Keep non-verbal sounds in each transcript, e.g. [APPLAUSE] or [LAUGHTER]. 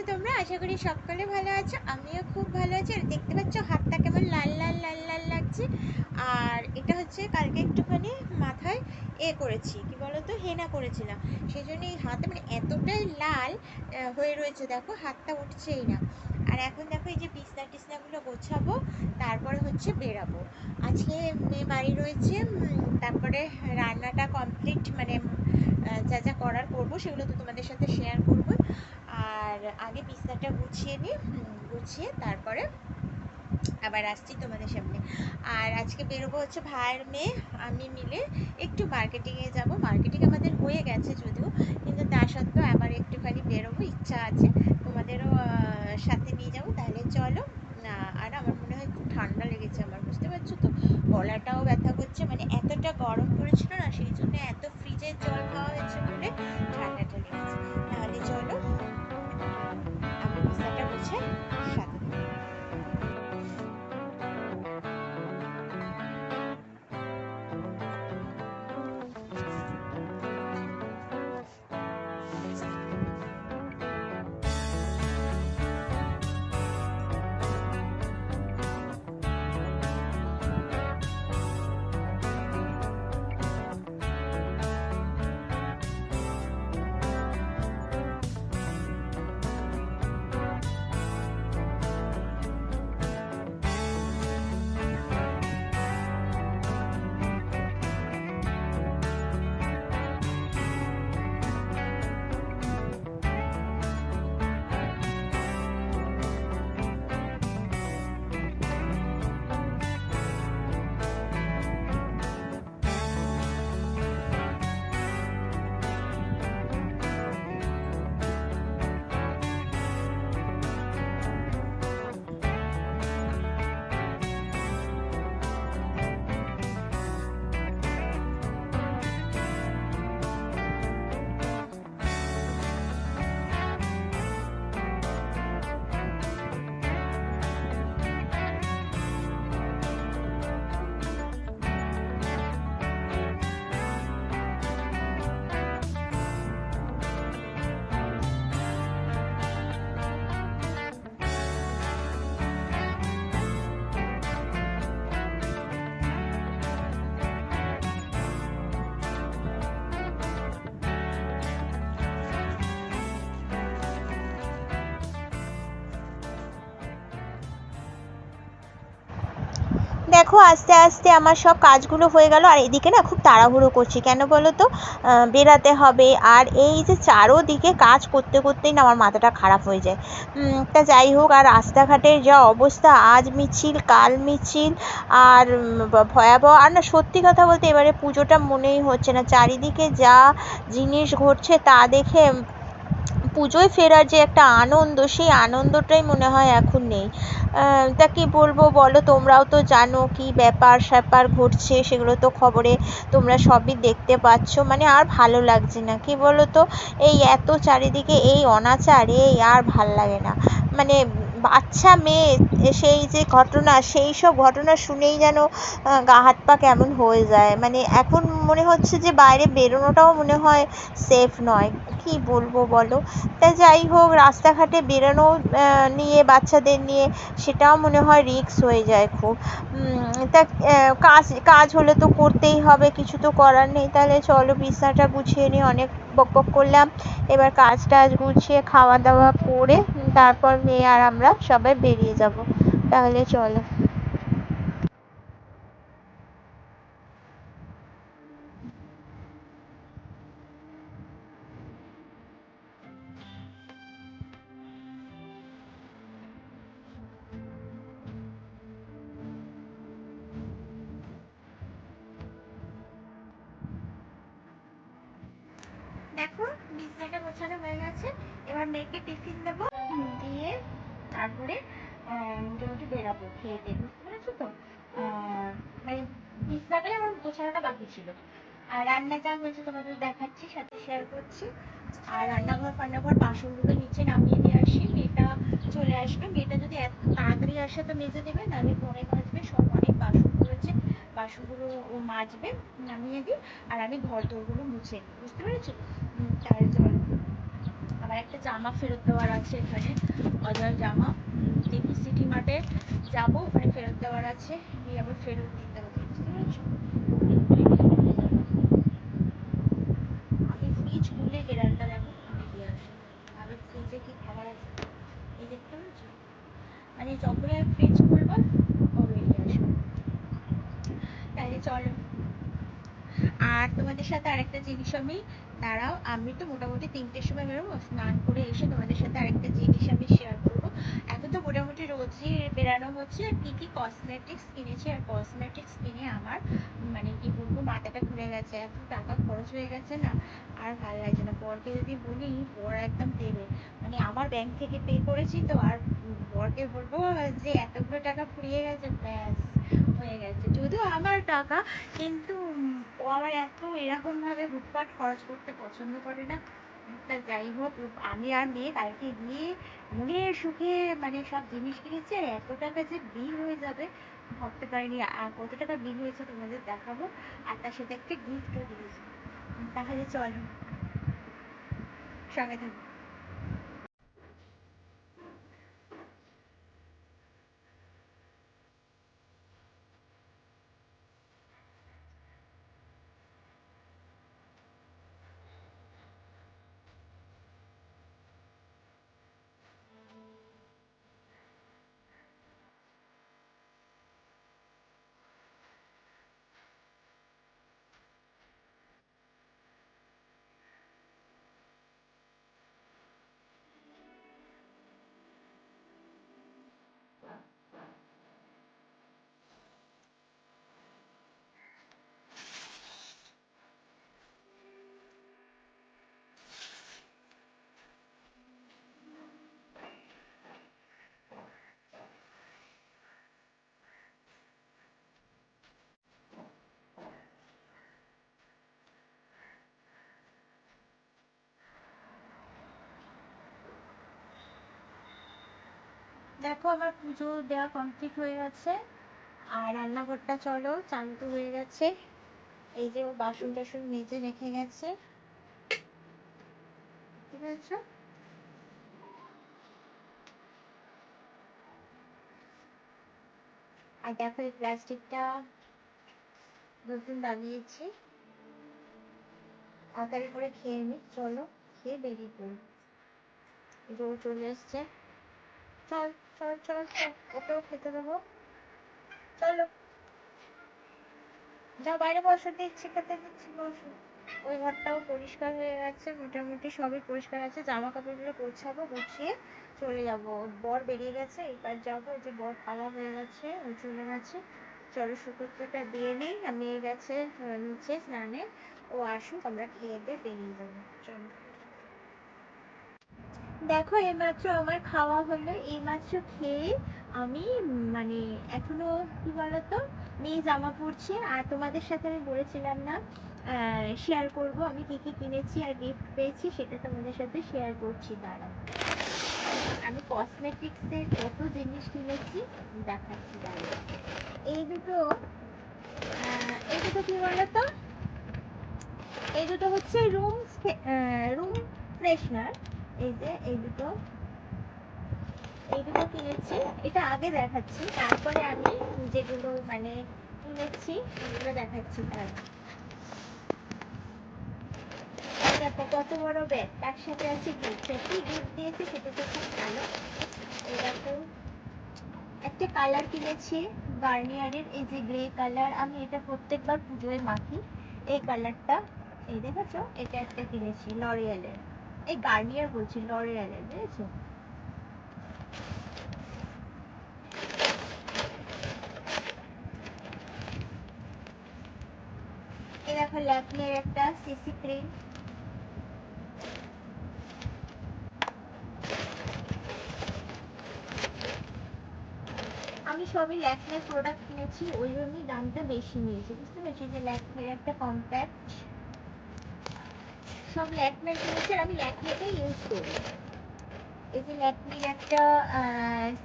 আছো তোমরা? আশা করি সকলে ভালো আছো, আমিও খুব ভালো আছি। আর দেখতে পাচ্ছ হাতটা কেমন লাল লাল লাল লাল লাগছে। আর এটা হচ্ছে কালকে একটুখানি মাথায় এ করেছি, কি বলতো, হেনা করেছিলাম। সেই জন্য এই হাতে মানে এতটাই লাল হয়ে রয়েছে, দেখো, হাতটা উঠছেই না। আর এখন দেখো এই যে বিছনা টিসনাগুলো গোছাবো, তারপরে হচ্ছে বেরাবো। আজকে মেয়ে বাড়ি রয়েছে তারপরে রান্নাটা কমপ্লিট মানে যা যা করার করব, সেগুলো তো তোমাদের সাথে শেয়ার করব। আর আগে বিছনাটা গুছিয়ে নিই গুছিয়ে তারপরে আবার আসছি তোমাদের সামনে। আর আজকে বেরোবো হচ্ছে ভাইয়ের মেয়ে আমি মিলে একটু মার্কেটিংয়ে যাব। মার্কেটিং আমাদের হয়ে গেছে যদিও কিন্তু তা সত্ত্বেও আবার একটুখানি বেরোবো ইচ্ছা আছে। তোমাদেরও সাথে নিয়ে যাব। তাহলে চলো আহ, আর আমার মনে হয় খুব ঠান্ডা লেগেছে আমার বুঝতে পারছ তো? গলাটাও ব্যথা করছে মানে এতটা গরম পড়েছিল না সেই জন্য এত ফ্রিজের জল খাওয়া হয়েছে বলে ঠান্ডাটা দেখো, আস্তে আস্তে আমার সব কাজগুলো হয়ে গেল। আর এদিকে না খুব তাড়াহুড়ো করছি। কেন বলো তো? বেরাতে হবে। আর এই যে চারোদিকে কাজ করতে করতেই না আমার মাথাটা খারাপ হয়ে যায়। তা যাই হোক, আর রাস্তাঘাটের যা অবস্থা, আজ মিছিল, কাল মিছিল, আর ভয়াবহ। আর না সত্যি কথা বলতে এবারে পুজোটা মনেই হচ্ছে না। চারিদিকে যা জিনিস ঘটছে তা দেখে পুজোয় ফেরার যে একটা আনন্দ, সেই আনন্দটাই মনে হয় এখন নেই। তা কি বলব বলো? তোমরাও তো জানো কি ব্যাপার স্যাপার ঘটছে, সেগুলো তো খবরে তোমরা সবই দেখতে পাচ্ছ। মানে আর ভালো লাগছে না, কি বলো তো এই এত চারিদিকে এই অনাচার, এই আর ভালো লাগে না। মানে বাচ্চা মেয়ে, সেই যে ঘটনা, সেই সব ঘটনা শুনেই যেন গা হাত পা কেমন হয়ে যায়। মানে এখন মনে হচ্ছে যে বাইরে বেরোনোটাও মনে হয় সেফ নয়। কি বলব বলো? তা যাই হোক, রাস্তাঘাটে বেরোনো নিয়ে, বাচ্চাদের নিয়ে, সেটাও মনে হয় রিস্ক হয়ে যায় খুব। তা কাজ কাজ হলে তো করতেই হবে, কিছু তো করার নেই। তাহলে চলো বিছানাটা গুছিয়ে নিয়ে অনেক বক বক করলাম। এবার কাজ টাজ গুছিয়ে, খাওয়া দাওয়া করে, তারপর মেয়ে আর আমরা সবাই বেরিয়ে যাব। তাহলে চলো। মেয়েকে টিফিন দেবো। দিয়ে তারপরে মোটামুটি বেরাবো খেয়ে দিয়ে বুঝতে পেরেছ তো? মানে বিছানাটাই আমার গোছানোটা বাকি ছিল। আর রান্নাটা হয়েছে তোমাদের দেখাচ্ছি সাথে শেয়ার করছি। আর রান্নাঘর ফান্নাঘর বাসনগুলো নিচে নামিয়ে দিয়ে আসি। মেয়েটা চলে আসবে। মেয়েটা যদি এত তাড়াতাড়ি আসে তো মেজে দেবে নাহলে পরে মাজবে। সব অনেক বাসন রয়েছে বাসনগুলো ও মাজবে নামিয়ে দিই। আর আমি ঘর দোরগুলো মুছে নিই বুঝতে পেরেছ? তার জন্য। জামা ফেরত দেওয়ার আছে এখানে। অজয় জামা। দেখি সিটি মার্টে যাব, ওখানে ফেরত দেওয়ার আছে। গিয়ে আবার ফেরত দিতে হবে, বুঝতে পারছ? মানে আর তোমাদের সাথে আরেকটা জিনিস আমি, দাঁড়াও, আমি তো মোটামুটি তিনটের সময় বেরোবো, স্নান করে এসে তোমাদের সাথে আরেকটা জিনিস আমি শেয়ার করব। এখন তো মোটামুটি রোজই বেরানো হচ্ছে আর কী কী কসমেটিক্স কিনেছি আর কসমেটিক্স কিনে আমার মানে কি বলব, মাথাটা ঘুরে গেছে, এত টাকা খরচ হয়ে গেছে না, আর ভালো লাগছে না। বরকে যদি বলি, বর একদম দেবে। মানে আমার ব্যাংক থেকে পে করেছি তো, আর বরকে বলব যে এতগুলো টাকা ফুরিয়ে গেছে, ব্যাস, হয়ে গেছে। যদিও আমার টাকা, কিন্তু ও আমার এত এরকম ভাবে হুটপাট খরচ করতে পছন্দ করে না। তা যাই হোক, আমি আর মেয়ে কালকে গিয়ে মনে সুখে মানে সব জিনিস কিনেছি, আর এত টাকা যে বিল হয়ে যাবে, ভাবতে পারিনি, আর কত টাকা বিল হয়েছে তোমাদের দেখাবো, আর তার সাথে একটা গিফটও দিয়েছি। তাহলে চলো, সঙ্গে থাকো। দেখো আমার পুজো দেওয়া কমপ্লিট হয়ে গেছে। আর রান্নাঘরটা চলো, চান তো হয়ে গেছে। এই যে ও বাসন টাসন মেজে রেখে গেছে। ঠিক আছে? আর দেখো এই প্লাস্টিকটা নতুন বানিয়েছি। তাড়াতাড়ি করে খেয়ে নি, চলো, খেয়ে বেরিয়ে পড়ি। চলে এসছে। চল। চল চল চল ওকেও খেতে দেবো। চলো। যাও বাইরে বসো, দিচ্ছি, খেতে দিচ্ছি, বসো। ওই ঘরটাও পরিষ্কার হয়ে গেছে, মোটামুটি সবই পরিষ্কার আছে। জামা কাপড়গুলো গোছাবো, গুছিয়ে চলে যাব। বর বেরিয়ে গেছে, এবার যাব যে বর খাওয়া হয়ে গেছে, ও চলে গেছে। চলো সুকোত্তরটা দিয়ে নিই, আর মেয়ে গেছে নিচে স্নানে। ও আসুক, আমরা খেয়ে দিয়ে বেরিয়ে যাব। চলো। দেখো, এইমাত্র আমার খাওয়া হলো। এইমাত্র খেয়ে আমি মানে এখনও, কি বলতো মেয়ে জামা পরছে আর তোমাদের সাথে আমি বলেছিলাম না শেয়ার করব আমি কি কি কিনেছি আর গিফট পেয়েছি, সেটা তোমাদের সাথে শেয়ার করছি দাঁড়াও আমি কসমেটিক্সের কত জিনিস কিনেছি, দেখাচ্ছি দাঁড়াও এই দুটো এই দুটো কি বলতো? এই দুটো হচ্ছে রুম রুম ফ্রেশনার এই যে, এই দুটো। এই দুটো কিনেছি। এটা আগে দেখাচ্ছি। তারপরে আমি যেগুলো মানে কিনেছি, সেগুলো দেখাচ্ছি তাহলে দেখো, কত বড় ব্যাগ তার সাথে আছে গিফট কি গিফট দিয়েছে, সেটা তো খুব ভালো। একটা কালার কিনেছি গার্নিয়ারের এই যে গ্রে কালার আমি এটা প্রত্যেকবার পুজোয় মাখি। এই কালারটা এই দেখেছ? এটা একটা কিনেছি লরিয়ালের এই গার্নিয়ার বলছি লরিয়ালের বুঝেছ? এই দেখো ল্যাকমের একটা সিসি ক্রিম আমি সবই ল্যাকমের প্রোডাক্ট কিনেছি, ওই জন্যই দামটা বেশি নিয়েছি, বুঝতে পেরেছি? যে ল্যাকমের একটা কম্প্যাক্ট সব ল্যাকমের কিনেছি আর আমি ল্যাকমেটাই ইউজ করি। এই যে ল্যাকমির একটা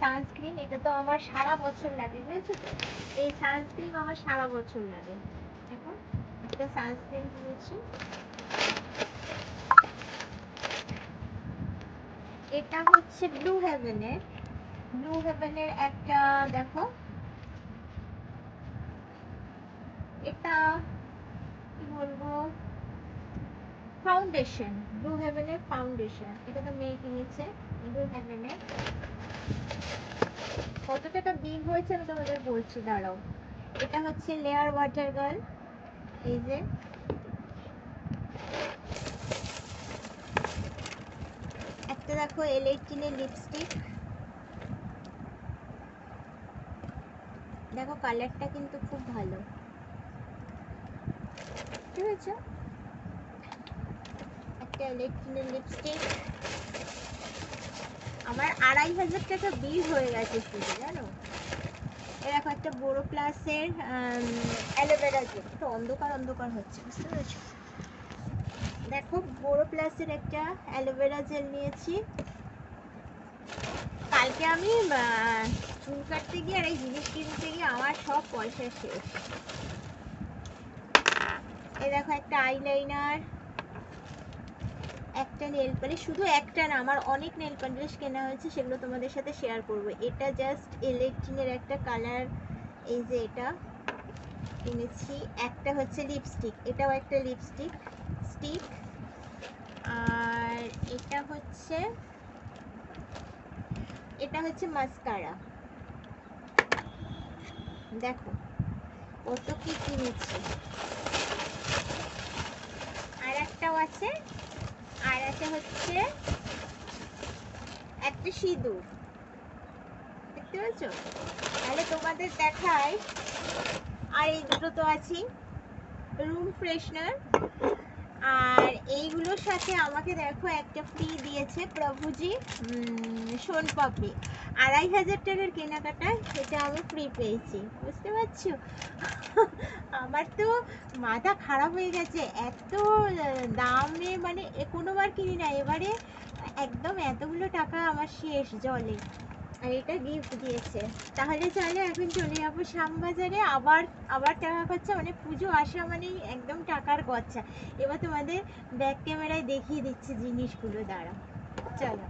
সানস্ক্রিন এটা তো আমার সারা বছর লাগে, বুঝেছ এই সানস্ক্রিন আমার সারা বছর লাগে। এখন একটা সানস্ক্রিন এটা হচ্ছে ব্লু হেভেনের ব্লু হেভেনের একটা, দেখো। এটা, কি বলব? ফাউন্ডেশন ব্লু হেভেনের ফাউন্ডেশন এটা তো মেয়ে কিনেছে। ব্লু হেভেনের কত টাকা বিল হয়েছে আমি তোমাদের বলছি, দাঁড়াও। এটা হচ্ছে লেয়ার ওয়াটার গার্ল এই যে। একটা দেখো এলেকট্রিনের লিপস্টিক দেখো কালারটা কিন্তু খুব ভালো। ঠিক আছে আমার আড়াই হাজার টাকা বিল হয়ে গেছে শুধু, জানো? এরকম একটা বড় প্লাসের অ্যালোভেরা জেল। একটু অন্ধকার অন্ধকার হচ্ছে, বুঝতে পেরেছ? দেখো, বড় প্লাসের একটা অ্যালোভেরা জেল নিয়েছি। কালকে আমি চুল কাটতে গিয়ে আর এই জিনিস কিনতে গিয়ে আমার সব পয়সা শেষ। এই দেখো একটা আইলাইনার একটা নেল পালিশ শুধু একটা না, আমার অনেক নেল পালিশ কেনা হয়েছে, সেগুলো তোমাদের সাথে শেয়ার করব। এটা জাস্ট ইলেকট্রিনের একটা কালার এই যে এটা কিনেছি একটা হচ্ছে লিপস্টিক এটাও একটা লিপস্টিক স্টিক আর এটা হচ্ছে এটা হচ্ছে মাস্কারা দেখো, কত কি কিনেছি আর একটাও আছে আছে হচ্ছে একটা সিঁদুর। দেখতে পাচ্ছ তাহলে তোমাদের দেখায় আর এই দুটো তো আছেই রুম ফ্রেশনার। আর এইগুলোর সাথে আমাকে দেখো একটা ফ্রি দিয়েছে প্রভুজি সোন পাপড়ি আড়াই হাজার টাকার কেনাকাটা, সেটা আমি ফ্রি পেয়েছি। বুঝতে পারছ? আমার তো মাথা খারাপ হয়ে গেছে। এত দামে মানে কোনোবার কিনি না। এবারে একদম এতগুলো টাকা আমার শেষ জলে। আর এটা গিফট দিয়েছে। তাহলে চলো, এখন চলে যাব শ্যামবাজারে। আবার আবার টাকা খরচা মানে পুজো আসা মানেই একদম টাকার খরচা এবার তোমাদের ব্যাক ক্যামেরায় দেখিয়ে দিচ্ছি জিনিসগুলো। দ্বারা চলো।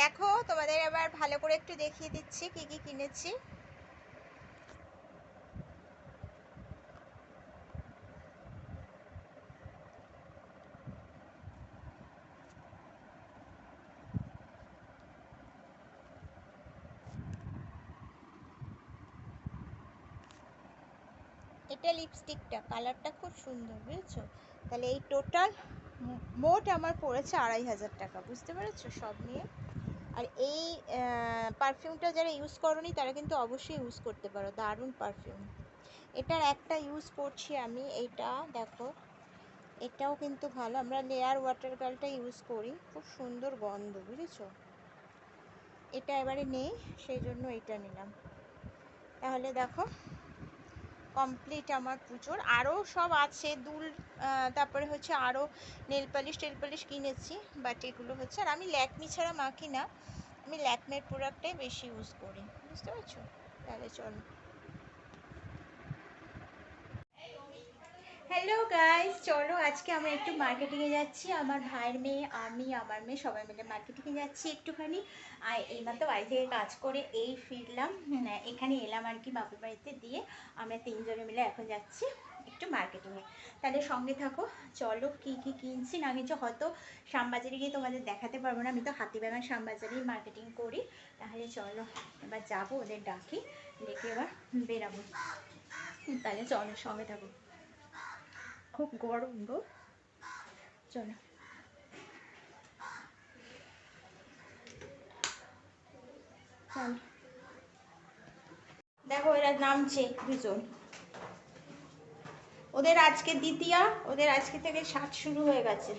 দেখো, তোমাদের আবার ভালো করে একটু দেখিয়ে দিচ্ছি কি কি কিনেছি। এটা লিপস্টিকটা, কালারটা খুব সুন্দর, বুঝেছ? তাহলে এই টোটাল মোট আমার পড়েছে আড়াই হাজার টাকা, বুঝতে পেরেছ? সব নিয়ে। আর এই পারফিউমটা যারা ইউজ করনি, তারা কিন্তু অবশ্যই ইউজ করতে পারো। দারুণ পারফিউম এটার একটা ইউজ করছি আমি এইটা দেখো, এটাও কিন্তু ভালো। আমরা লেয়ার ওয়াটার গার্লটা ইউজ করি, খুব সুন্দর গন্ধ, বুঝেছ? এটা এবারে নেই, সেই জন্য এটা নিলাম। তাহলে দেখো কমপ্লিট আমার পুজোর। আরও সব আছে, দুল তারপরে হচ্ছে আরও নেল পালিশ টেল পালিশ কিনেছি বাট এগুলো হচ্ছে, আর আমি ল্যাকমি ছাড়া মাখি না। আমি ল্যাকমের প্রোডাক্টটাই বেশি ইউজ করি। বুঝতে পারছ? তাহলে চলো। হ্যালো গাইস চলো আজকে আমরা একটু মার্কেটিংয়ে যাচ্ছি। আমার ভাইয়ের মেয়ে, আমি, আমার মেয়ে সবাই মিলে মার্কেটিংয়ে যাচ্ছি একটুখানি। আর এইমাত্র বাড়ি থেকে কাজ করে এই ফিরলাম। এখানে এলাম আর কি বাপের বাড়িতে দিয়ে। আমরা তিনজনে মিলে এখন যাচ্ছি একটু মার্কেটিংয়ে তাহলে সঙ্গে থাকো। চলো কি কি কিনছি না কিনছি হয়তো শ্যামবাজারে গিয়ে তোমাদের দেখাতে পারব না। আমি তো হাতিবাগান শ্যামবাজারেই মার্কেটিং করি। তাহলে চলো, এবার যাব, ওদের ডাকি। ডেকে এবার বেরাবো। তাহলে চলো, সঙ্গে থাকো। খুব গরম গো। চলো। দেখো এরা নামছে দুজন। ওদের আজকে দ্বিতীয়া ওদের আজকে থেকে সাত শুরু হয়ে গেছে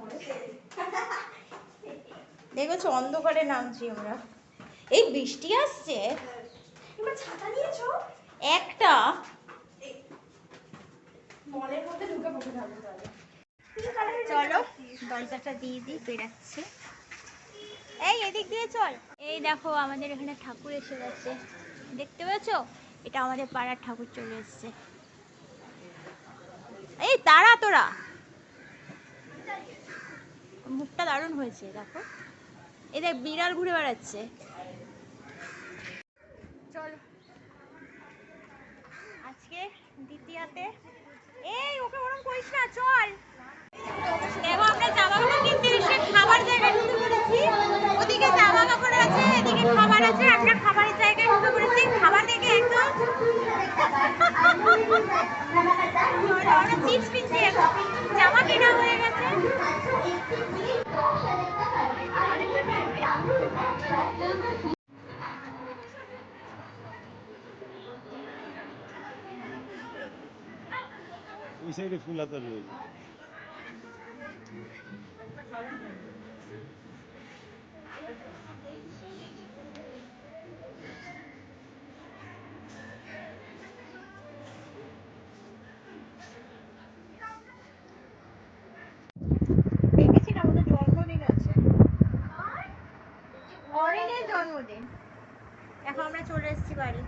পরে দেখেছ অন্ধকারে নামছি আমরা। এই বৃষ্টি আসছে? নিয়েছো? একটা এই, এদিক দিয়ে চল। এই দেখো, আমাদের এখানে ঠাকুর দেখতে পেয়েছ? এটা আমাদের পাড়ার ঠাকুর চলে এসেছে। এই তারা তোরা। মুখটা দারুণ হয়েছে, দেখো। এই দেখ বিড়াল ঘুরে বেড়াচ্ছে। চল। আজকে দ্বিতীয়াতে এই, ওকে ওরকম করিস না, চল। দেখো, আমরা জামা কাপড় কিনতে এসে খাবার জায়গায় ঢুকে পড়েছি। ওদিকে জামা কাপড় আছে, এদিকে খাবার আছে, আমরা খাবারের জায়গায় ঢুকে পড়েছি। খাবার দেখে একদম [LAUGHS] আমরা চিপস জামা কেনা হয়ে গেছে। সাইডে ফুল হাতা রয়েছে জন্মদিন এখন আমরা চলে এসেছি বাড়ি।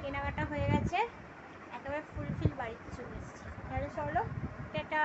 কেনাকাটা হয়ে গেছে। একেবারে ফুলফিল বাড়িতে চলে এসেছি। তাহলে চলো টাটা।